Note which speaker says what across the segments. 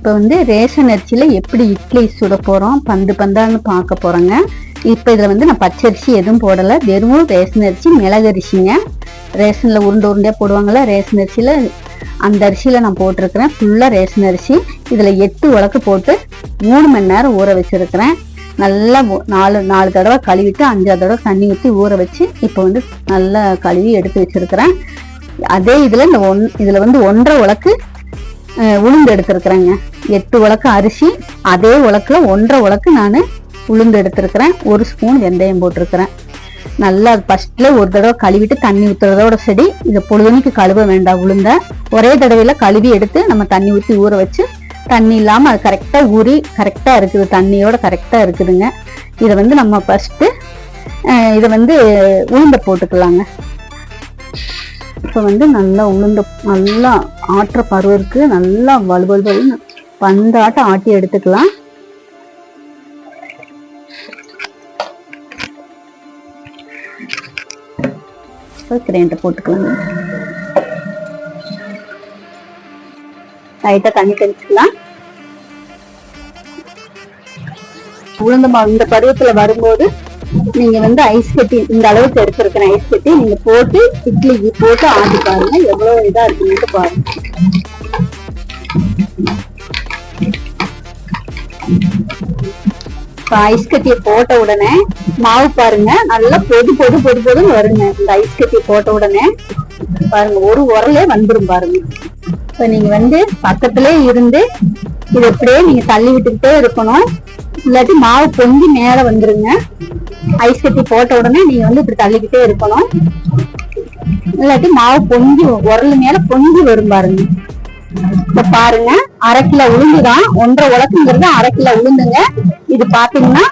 Speaker 1: இப்போ வந்து ரேஷன் அரிசியில் எப்படி இட்லி சுட போகிறோம் பந்து பந்தான்னு பார்க்க போகிறோங்க இப்போ இதில் வந்து நான் பச்சரிசி எதுவும் போடலை. வெறும் ரேஷன் அரிசி மிளகு அரிசிங்க. ரேஷனில் உருண்டை உருண்டையாக போடுவாங்கள்ல ரேஷன் அரிசியில் அந்த அரிசியில் நான் போட்டிருக்கிறேன். ஃபுல்லாக ரேஷன் அரிசி. இதில் எட்டு உலக்கு போட்டு மூணு மணி நேரம் ஊற வச்சுருக்கிறேன். நல்லா நாலு நாலு தடவை கழுவிட்டு அஞ்சாறு தடவை தண்ணி ஊற்றி ஊற வச்சு இப்போ வந்து நல்லா கழுவி எடுத்து வச்சுருக்கிறேன். அதே இதில் இந்த ஒன் இதில் வந்து ஒன்றரை உலக்கு உளுந்து எடுத்திருக்கிறேங்க. எட்டு உலக்கு அரிசி அதே உலக்கில் ஒன்றரை உலக்கு நான் உளுந்து எடுத்திருக்கிறேன். ஒரு ஸ்பூன் வெந்தயம் போட்டிருக்கிறேன். நல்லா ஃபர்ஸ்ட்ல ஒரு தடவை கழுவிட்டு தண்ணி ஊற்றுறதோட சரி இதை பொழுதுனிக்கு கழுவ வேண்டாம் உளுந்த. ஒரே தடவையில் கழுவி எடுத்து நம்ம தண்ணி ஊற்றி ஊற வச்சு தண்ணி இல்லாமல் அது கரெக்டாக ஊறி கரெக்டாக இருக்குது. தண்ணியோட கரெக்டாக இருக்குதுங்க. இதை வந்து நம்ம ஃபஸ்ட்டு இதை வந்து உளுந்த போட்டுக்கலாங்க. இப்போ வந்து நல்லா உளுந்த நல்லா ஆட்டுற பருவருக்கு நல்லா வலுவலுன்னு பந்தாட்டம் ஆட்டி எடுத்துக்கலாம். கிரைண்டர் போட்டுக்கலாங்க லைட்டாக தண்ணி தெளிச்சுக்கலாம். உளுந்த இந்த பருவத்தில் வரும்போது நீங்க வந்து ஐஸ் கட்டி இந்த அளவுக்கு எடுத்திருக்கிற ஐஸ் கட்டி நீங்க போட்டு இட்லிக்கு போட்டு ஆட்டி பாருங்க. எவ்வளவு இதா இருக்குன்னு பாருங்க. ஐஸ் கட்டியை போட்ட உடனே மாவு பாருங்க. நல்லா பொது பொது பொது பொதுன்னு வருங்க. இந்த ஐஸ் கட்டியை போட்ட உடனே பாருங்க ஒரு உரலே வந்துரும் பாருங்க. இப்ப நீங்க வந்து பக்கத்திலே இருந்து இது அப்படியே நீங்க தள்ளி விட்டுக்கிட்டே இருக்கணும். இல்லாட்டி மாவு பொங்கி மேல வந்துருங்க. ஐஸ் கட்டி போட்ட உடனே நீங்க வந்து இப்படி தள்ளிக்கிட்டே இருக்கணும். இல்லாட்டி மாவு பொங்கி உரல் மேல பொங்கி வரும் பாருங்க. இப்ப பாருங்க அரை கிலோ உளுந்துதான். ஒன்றரை உலக்குங்கிறது அரை கிலோ உளுந்துங்க. இது பாத்தீங்கன்னா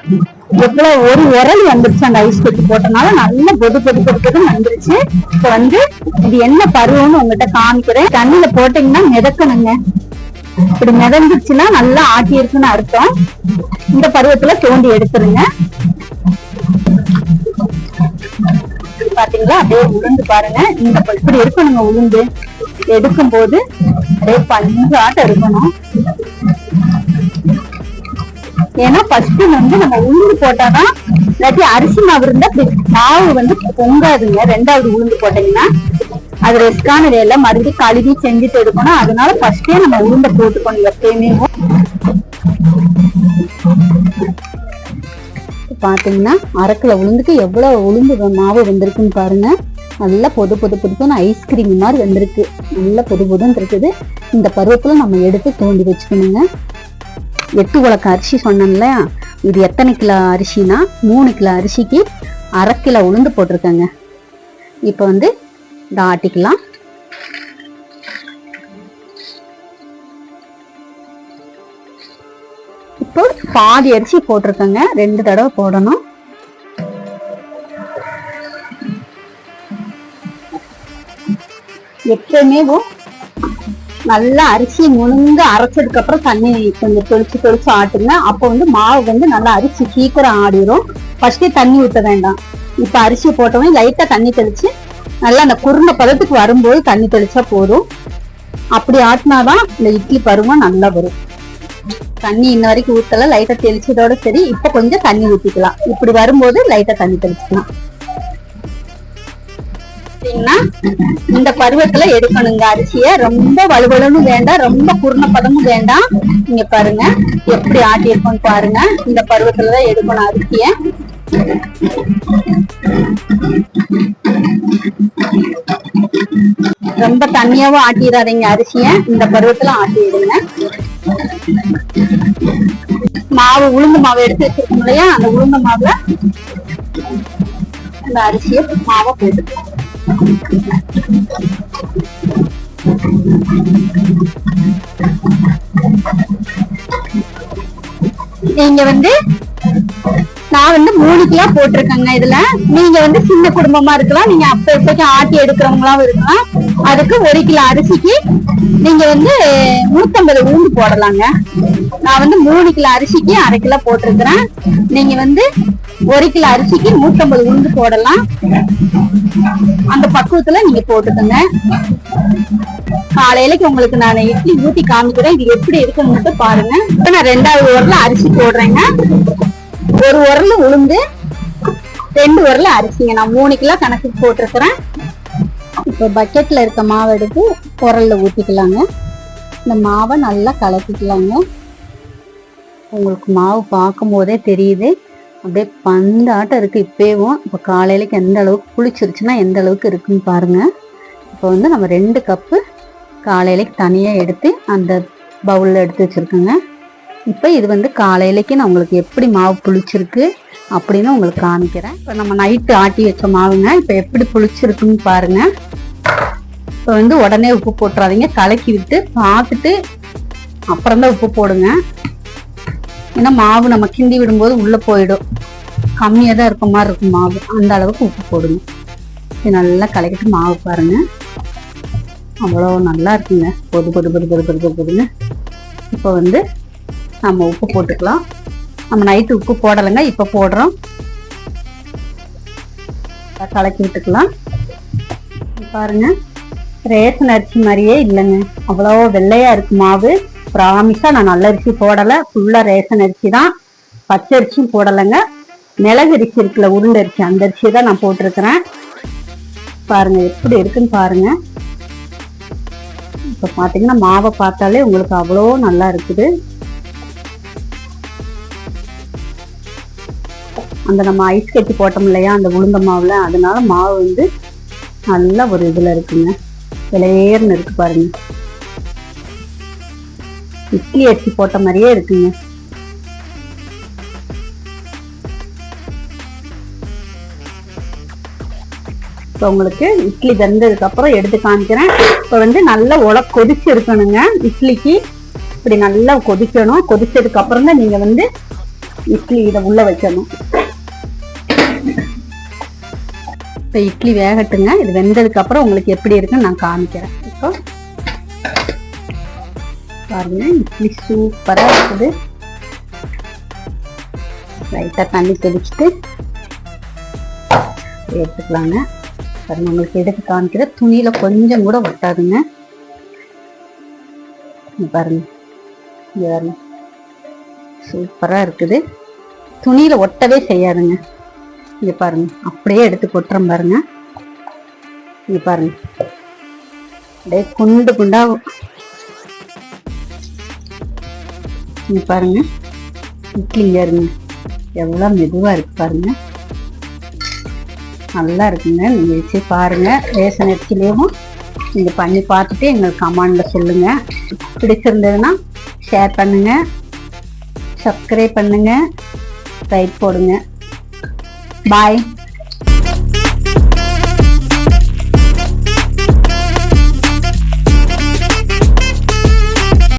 Speaker 1: எவ்வளவு ஒரு உரல் வந்துருச்சு அந்த ஐஸ் கட்டி போட்டனால. நல்ல பொது பொது பொது பொதுன்னு வந்துருச்சு. இப்ப வந்து இது என்ன பருவம்னு உங்ககிட்ட காமிக்கிறேன். தண்ணியில போட்டீங்கன்னா மிதக்கணுங்க. இப்படி மிதந்துச்சுன்னா நல்லா ஆட்டி இருக்குன்னு அர்த்தம். இந்த பருவத்துல தோண்டி எடுத்துருங்க. பாத்தீங்களா? அப்படியே உளுந்து பாருங்க. இந்த ப- இப்படி இருக்கணுங்க உளுந்து. எடுக்கும் போது அப்படியே பஞ்சு ஆட்டம் இருக்கணும் ஏன்னா ஃபர்ஸ்ட் வந்து நம்ம உளுந்து போட்டாதான் இல்லாட்டி அரிசி மாவு இருந்தா மாவு வந்து பொங்காதுங்க. ரெண்டாவது உளுந்து போட்டீங்கன்னா அது ரெஸ்கான வேலை மறுபடியும் கழுவி செஞ்சுட்டு எடுக்கணும். அதனால ஃபர்ஸ்டே நம்ம உளுந்த போட்டுக்கணும் எப்பயுமே. பாத்தீங்கன்னா அரக்கில் உளுந்துக்கு எவ்வளவு உளுந்து மாவு வந்திருக்குன்னு பாருங்க. நல்லா பொது பொது புதுப்புன்னு ஐஸ்கிரீம் மாதிரி வந்திருக்கு. நல்லா பொது பொதுன்னு இருக்குது. இந்த பருவத்துல நம்ம எடுத்து தூண்டி வச்சுக்கணுங்க. எட்டு உலக்க அரிசி சொன்னேன்ல இது எத்தனை கிலோ அரிசினா? மூணு கிலோ அரிசிக்கு அரை கிலோ உளுந்து போட்டிருக்கேங்க. இப்போ வந்து இந்த ஆட்டிக்கலாம். இப்போ பாதி அரிசி போட்டிருக்கேங்க. ரெண்டு தடவை போடணும். எப்பயுமே நல்லா அரிசி முழுங்க அரைச்சதுக்கு அப்புறம் தண்ணி கொஞ்சம் தொளிச்சு தொளிச்சு ஆட்டுங்க. அப்போ வந்து மாவு வந்து நல்லா அரிசி சீக்கிரம் ஆடிரும். ஃபர்ஸ்டே தண்ணி ஊற்ற வேண்டாம். இப்ப அரிசி போட்டவங்க லைட்டா தண்ணி தெளிச்சு நல்லா அந்த குருண பதத்துக்கு வரும்போது தண்ணி தெளிச்சா போதும். அப்படி ஆட்டினாதான் இந்த இட்லி பருவம் நல்லா வரும். தண்ணி இன்ன வரைக்கும் ஊத்தல லைட்டா தெளிச்சதோட சரி இப்ப கொஞ்சம் தண்ணி ஊத்திக்கலாம். இப்படி வரும்போது லைட்டா தண்ணி தெளிச்சுக்கலாம். இந்த பருவத்துல எடுக்கணுங்க. அரிசிய ரொம்ப வலுவலுன்னு வேண்டாம் ரொம்ப குருண பதமும் வேண்டாம். நீங்க பாருங்க எப்படி ஆட்டி இருக்கோம்னு பாருங்க. இந்த பருவத்துலதான் எடுக்கணும் அரிசிய. ரொம்ப தண்ணியாவும் ஆட்டிடாதீங்க அரிசிய. இந்த பருவத்துல ஆட்டி விடுங்க மாவு உளுந்து மாவு எடுத்து வச்சிருக்கோம் இல்லையா? அந்த உளுந்த மாவுல அந்த அரிசியை மாவை போட்டுக்கலாம். நீங்க வந்து நான் வந்து மூணு கிலோ போட்டிருக்கேங்க இதுல. நீங்க வந்து சின்ன குடும்பமா இருக்கலாம். நீங்க அப்ப இப்போக்கு ஆட்டி எடுக்கிறவங்களாவும் இருக்கலாம். அதுக்கு ஒரு கிலோ அரிசிக்கு நீங்க வந்து நூத்தம்பது உளுந்து போடலாங்க. நான் வந்து மூணு கிலோ அரிசிக்கு அரை கிலோ போட்டிருக்கிறேன். நீங்க வந்து ஒரு கிலோ அரிசிக்கு நூத்தம்பது உளுந்து போடலாம். அந்த பக்குவத்துல நீங்க போட்டுக்கோங்க. காலையிலக்கு உங்களுக்கு நான் இட்லி ஊத்தி காமிக்கிறேன். இது எப்படி இருக்குன்னு மட்டும் பாருங்க. இப்ப நான் ரெண்டாவது உரல அரிசி போடுறேங்க. ஒரு உரல் உளுந்து ரெண்டு உரல அரிசிங்க. நான் மூணு கிலோ கணக்கு போட்டிருக்கிறேன். இப்போ பக்கெட்டில் இருக்க மாவு எடுத்து குரலில் ஊற்றிக்கலாங்க இந்த மாவை நல்லா கலக்கிக்கலாங்க. உங்களுக்கு மாவு பார்க்கும் போதே தெரியுது. அப்படியே பந்தாட்டம் இருக்குது இப்போவும். இப்போ காலையிலக்கு எந்த அளவுக்கு புளிச்சிருச்சுன்னா எந்த அளவுக்கு இருக்குன்னு பாருங்க. இப்போ வந்து நம்ம ரெண்டு கப்பு காலையிலக்கு தனியாக எடுத்து அந்த பவுலில் எடுத்து வச்சுருக்கோங்க. இப்போ இது வந்து காலையிலக்கு நான் உங்களுக்கு எப்படி மாவு புளிச்சிருக்கு அப்படின்னு உங்களுக்கு காமிக்கிறேன். இப்போ நம்ம நைட்டு ஆட்டி வச்ச மாவுங்க. இப்போ எப்படி புளிச்சிருக்குன்னு பாருங்கள் இப்போ வந்து உடனே உப்பு போட்டுறாதீங்க. கலக்கி விட்டு பார்த்துட்டு அப்புறம் தான் உப்பு போடுங்க. ஏன்னா மாவு நம்ம கிண்டி விடும்போது உள்ளே போயிடும். கம்மியாக தான் இருக்க மாதிரி இருக்கும் மாவு. அந்த அளவுக்கு உப்பு போடுங்க. இது நல்லா கலக்கிட்டு மாவு பாருங்க. அவ்வளோ நல்லா இருக்குங்க. பொது பொது பொது பொது பொது பொது பொதுங்க இப்போ வந்து நம்ம உப்பு போட்டுக்கலாம். நம்ம நைட்டு உப்பு போடலைங்க. இப்போ போடுறோம். கலக்கி விட்டுக்கலாம். பாருங்க. ரேஷன் அரிசி மாதிரியே இல்லைங்க. அவ்வளோ வெள்ளையா இருக்கு மாவு. ப்ராமிஸா நான் நல்ல அரிசி போடலை. ஃபுல்லா ரேஷன் அரிசி தான். பச்சை அரிசியும் போடலைங்க. மிளகு அரிசி இருக்குல்ல உருண்டை அரிசி. அந்த அரிசியை தான் நான் போட்டிருக்கிறேன். பாருங்க எப்படி இருக்குன்னு பாருங்க. இப்போ பார்த்தீங்கன்னா மாவை பார்த்தாலே உங்களுக்கு அவ்வளோ நல்லா இருக்குது. அந்த நம்ம ஐஸ் கட்டி போட்டோம் இல்லையா அந்த உளுந்த மாவில் அதனால மாவு வந்து நல்ல ஒரு இதில் இருக்குங்க. விலையேர்னு இருக்கு பாருங்க. இட்லி அரிசி போட்ட மாதிரியே இருக்குங்க. இப்போ உங்களுக்கு இட்லி தந்ததுக்கு அப்புறம் எடுத்து காமிக்கிறேன். இப்போ வந்து நல்லா உல கொதிச்சு இருக்கணுங்க இட்லிக்கு இப்படி நல்லா கொதிக்கணும். கொதிச்சதுக்கு அப்புறம் தான் நீங்க வந்து இட்லி இதை உள்ள வைக்கணும். இப்போ இட்லி வேகட்டுங்க. இது வெந்ததுக்கு அப்புறம் உங்களுக்கு எப்படி இருக்குன்னு நான் காமிக்கிறேன். இப்போ பாருங்க இட்லி சூப்பரா இருக்குது. லைட்டா தண்ணி தெளிச்சுட்டு எடுத்துக்கலாங்க. பாருங்க உங்களுக்கு எடுத்து காமிக்கிற துணியில கொஞ்சம் கூட ஒட்டாதுங்க. பாருங்க பாருங்க. சூப்பரா இருக்குது. துணியில ஒட்டவே செய்யாதுங்க. இங்க பாருங்க. அப்படியே எடுத்து கொட்டுறோம் பாருங்க. இங்க பாருங்க. அப்படியே குண்டு குண்டா இங்க பாருங்க. இட்லிங்க இருங்க. எவ்வளோ மெதுவாக இருக்கு பாருங்க. நல்லா இருக்குங்க. நீங்கள் வச்சு பாருங்க. ரேஷன் அரிசிலேயும் நீங்கள் பண்ணி பார்த்துட்டு எங்களுக்கு கமாண்டில் சொல்லுங்க. பிடிச்சிருந்ததுன்னா ஷேர் பண்ணுங்க. சப்ஸ்கிரைப் பண்ணுங்க. லைக் போடுங்க. Bye.